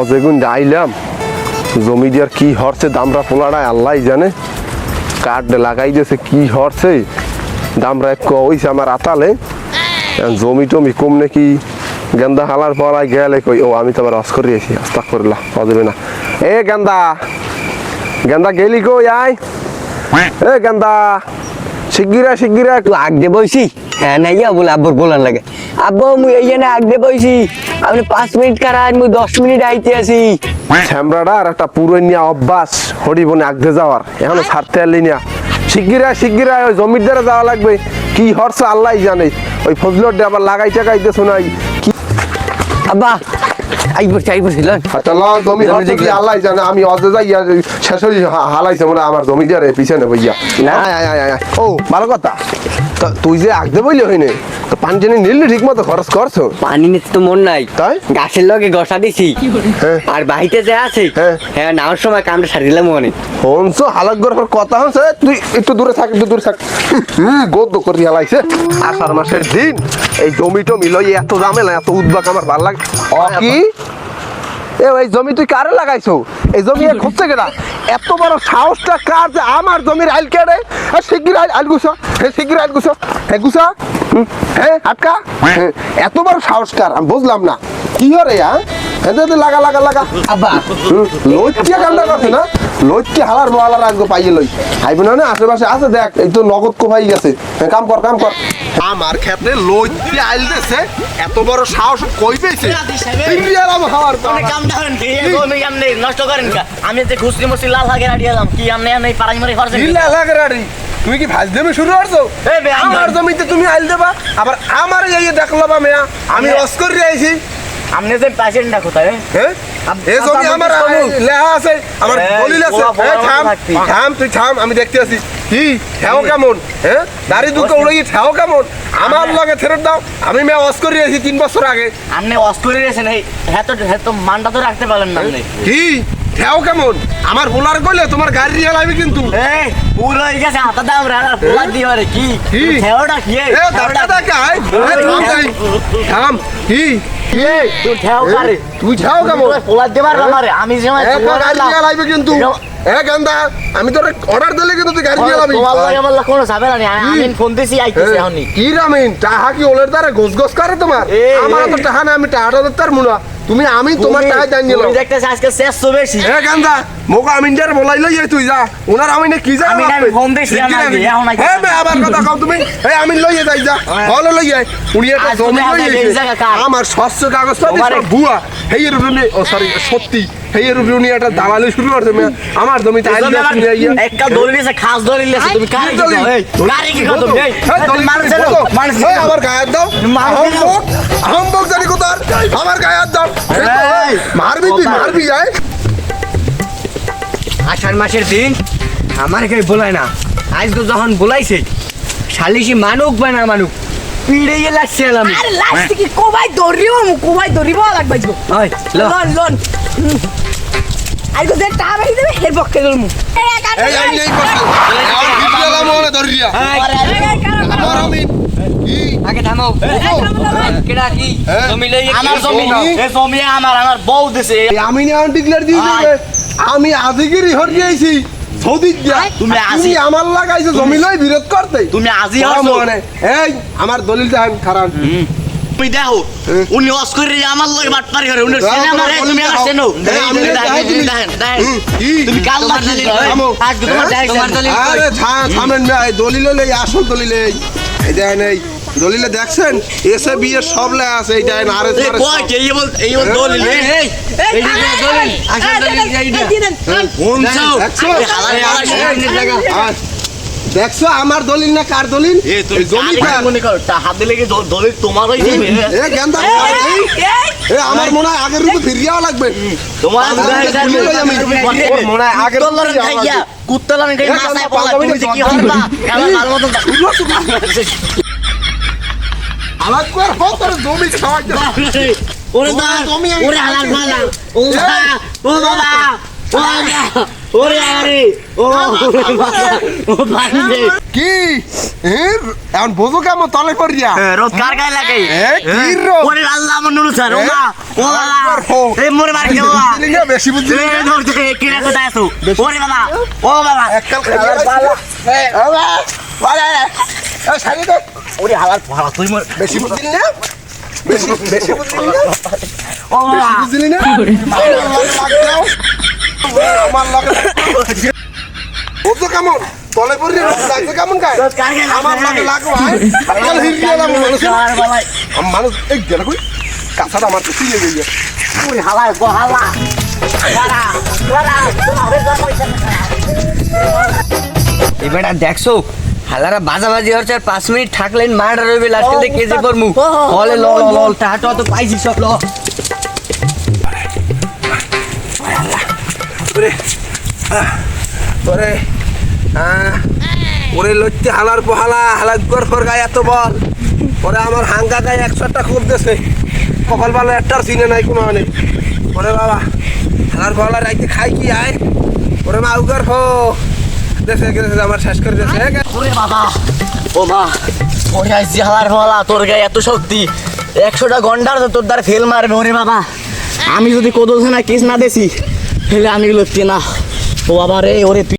অজেগুন আইলাম জমি দিয়ার কি হরছে, দামরা পোলাড়ায় আল্লাহ জানে। কাঠ লাগাই দিয়েছে, কি হরছে, দামরা এক কইছে আমার আতালে। জমি টমি কম নাকি, গেন্দা হালার পড়ায় গেলে কই, ও আমি তো আবার অস করে আছি আস্তাক করলা অদেবে না। এ গেন্দা গেন্দা গেলি কই আয়? এ গেন্দা শিগগিরা শিগগিরা। আগদে বইছি। হ্যাঁ না ইয়া বলে আব্বুর বলার লাগে। আব্বু মুই এই জন্য আগদে বইছি। আপনি পাঁচ মিনিট কারান মুই দশ মিনিট আইতে আছি। শ্যামরাডার একটা পুরো নিয়ে অভ্যাস হরিবনে আগতে যাওয়ার। এখনও ছাড়তে পারলি না। শিগগিরা শিগগিরা ওই জমির দ্বারা যাওয়া লাগবে। কি হরছে আল্লাহ জানে। ওই ফজলর আবার লাগাই টাকাইতে শোনাই কি আব্বা আই বসছি আই বসছি লন আচ্ছা জমি কি আল্লাহ জানে আমি অজে যাই শেষ হয়ে হালাইছে মনে আমার জমি দিয়ে পিছনে বইয়া না। আয়, আয়, আয়, আয়, আয়। ও ভালো কথা তুই যে আগতে বইলি হইনে তো পানি জানি নিলি ঠিক মতো খরচ করছ? পানি নিতে তো মন নাই। তাই? গাছের লগে গসা দিছি। হ্যাঁ। আর বাহিতে যে আছে হ্যাঁ। হ্যাঁ সময় কামটা সারি দিলাম মনে হনস হালাক গরফের কথা হচ্ছে তুই একটু দূরে থাক একটু দূরে থাক। হুম গদ্য করি হালাইছে আষাঢ় মাসের দিন এই জমি টমি লই এত ঝামেলা এত উদ্বাক আমার ভালো লাগে। কি? এ এই জমি তুই কারে লাগাইছো? এই জমি খুঁজছে কেনা এত বড় সাহসটা কার যে আমার জমির আইল কেড়ে? হ্যাঁ শিগগির আইল আইল গুছো। হ্যাঁ শিগগির আইল গুছো। হ্যাঁ গুছা। হ্যাঁ আটকা এত বড় সাহস কার? আমি বুঝলাম না। কি হরে হ্যাঁ লাগা লাগা লাগা। আব্বা। লজ্জা কামটা করছে না? লইটি হালার মোয়ালার আজকে পাইয়ে লই। আইবে না না আশেপাশে আছে দেখ এই তো নগদ কোপাই গেছে। হ্যাঁ, কাম কর কাম কর। আমার ক্ষেত্রে লইটি আইল দেছে এত বড় সাহস কই পেয়েছে? ইন্ডিয়ালাম হওয়ার আপনি কামটা করেন কি? এই জমি আপনি নষ্ট করেন কা? আমি যে ঘুষলি মুসলি লাল হাগে রাড়ি এলাম কি আপনি আপনি পাড়াই মারি খরচ ইল্লা লাগে রাড়ি তুমি কি ভাজ দেবে শুরু করছ? আমার জমিতে তুমি আইল দেবা আবার আমার এই দেখল বা মেয়া আমি আমি- অস করে আইছি। আপনি যে কোথায়? হ্যাঁ এই আমার আছে আমার দলিল আছে। থাম থাম তুই থাম আমি দেখতে আছি কি? ঠেও কেমন? হ্যাঁ দাড়ি দুটো উড়ে গিয়ে ঠেও কেমন? আমার লগে ফেরত দাও। আমি মেয়ে অস করে আছি তিন বছর আগে। আপনি অস করে গেছেন এই হ্যাঁ তো হ্যাঁ তো মানটা তো রাখতে পারলেন না আপনি। কি? ঠেও কেমন? আমার বোলার কইলে তোমার গাড়ি নিয়ে লাগবে কিন্তু। এই পুরো হয়ে গেছে হাতে দাম দিয়ে আরে কি? ঠেওটা কি এ দাঁড়া আয়। এ, থাম। কি? তুই ঠেও কারে? তুই ঠেও কেমন? পোলা দেবার আমারে। আমি যে আমার একটা গাড়ি নিয়ে কিন্তু। এ গান্দা আমি তোর অর্ডার দিলে কিন্তু তুই গাড়ি নিয়ে লাগবি তোমার লাগে আমার লাগে কোনো ঝামেলা নেই আমি আমি ফোন দিছি আইতেছি এখনই। কি রামিন টাহা কি ওলের দ্বারা গোস গোস করে তোমার? এ, আমার। তো টাহা না আমি টাহাটা দিতে পারব তুমি আমি তোমার টাকা জানিয়ে তুমি দেখতেছি আজকে শেষ তো বেশি। এ গান্দা মোক আমিন যার বলাই লই যাই তুই যা। ওনার আমিনে কি যা আমি ফোন দিছি না এখন আইতে হ্যাঁ আবার কথা কও তুমি। এই আমিন লই যাই যা। হল লই যাই উনি একটা জমি লই আমাকে যাইছে। এই জায়গা কার? আমার শস্য কাগজ সব ভুয়া। হেই এর ও সরি সত্যি। হেই এর উপরে উনি একটা দালালি শুরু করছে। আমার জমিতে আইল তুমি আইয়া একটা খাস তুমি কারে কি? কারে এই, মানুষ মানুষ আমার দাও। জানি কোথার? আমার দাও। মারবি তুই মারবি যায় আষাঢ় মাসের দিন আমার কেউ বলায় না। আজ তো যখন বলাইছে শালিশি মানুক বা না মানুক পিড়ে লাগছে আমি আরে লাস্ট কি? কোবাই দৌড়িব মু কোবাই দৌড়িব লাগবে লোন লোন। আই তো যে টাকা দেবে হের পক্ষে লোন এই এই এই নেই আর ভিডিওলা মনে ধরিয়া আমার আমি কি? আগে থামো কেডা কি? হ্যাঁ? জমি লই আমার জমি। এই জমি আমার আমার বউ দিছে। আমি না ডিক্লেয়ার দিয়ে দেবে আমি আজিগিরি হর গিয়েছি সৌদি দিয়া। তুমি আজি- আমার লাগাইছো জমি লই বিরোধ করতে। তুমি আজি এই আমার দলিলটা আমি খারাপ তুমি দেখো উনি অস করে আমার লগে বাটপারি করে উনি সিনেমা রে তুমি আমার। চেনো তুমি। কাল থামো। আজকে তোমার হ্যাঁ? দলিল? আরে থা- থামেন এই দলিল লই আসল দলিল এই এই দেখেন এই দলিলে দেখছেন এসে বিয়ে সব লেখা আছে এই দেখেন আর এ কয় কে এই বল এই বল দলিল এই এই এই দলিল আসল দলিল এইটা হালাল দেখছ? আর দেখছ আমার দলিল না কার দলিল? কি দলিল? তোমার আমার মনে হয় আগের রূপে ফিরিয়াও লাগবে। তোমার মনে হয় আগের কুত্তলার খাই মাথায় কান্দা, তুমি কি হইছে, হবা? আমার ভালো মতো আমার কর হত জমি খাওয়াইতে ওরে দা ওরে হালাল ভালা ও বাবা ও বাবা। ওরে আরে ও বাবা ও বান্দে। কি? এ, এখন বোঝো কেমন তলে পড়িয়া রোদ কার গায়ে লাগে। কি রো ওরে আল্লাহ আমার নুরু স্যার ও ও বাবা ফো মোরে মার কে বাবা বুঝলি না বেশি বুঝলি এ ধর দে কে রে কোথায় আছো? ওরে বাবা ও বাবা। এককাল খাবার পালা। এই বাবা বাবা এই শাড়ি ওরে হালার ভাড়া তুই মোর। বেশি বুঝলি না বেশি বেশি বুঝলি না ও বাবা। বুঝলি না আমার লাগে ও কেমন? তলে পড়ি লাগছে কেমন গায় আমার লাগে লাগো ভাই কাল হিরিয়ে লাগো মানুষ। আর বাবা আম মানুষ এই গেল কই আমার তো গিয়ে গো হালা এবার আর দেখছ? হালারা বাজাবাজি হচ্ছে আর পাঁচ মিনিট থাকলেন মার্ডার হইবে লাস্টে কেজি করমু। হলে ল ল। ল টাটা তো পাইছি সব ল। আহ, ওরে ওরে লইতে হালার পোহালা হালা গর ফর গায়ে এত বল। ওরে আমার হাঙ্গা গায়ে একশো একটা খুব দেছে। কপাল ভালো একটার চিনে নাই কোনো মানে ওরে বাবা হালার পোহালা রাইতে খাই কি আয়? ওরে মা উগার ফো দেশে গেছে আমার শেষ করে দেশে। ওরে বাবা। ও মা ওরে আইছি হালার ভালা তোর গায়ে এত শক্তি। একশোটা গন্ডার তোর দ্বারা ফেল মারবে। ওরে বাবা আমি যদি কোদল থানা কেস না দেছি আমি লড়ছি না ও আবার রে ওরে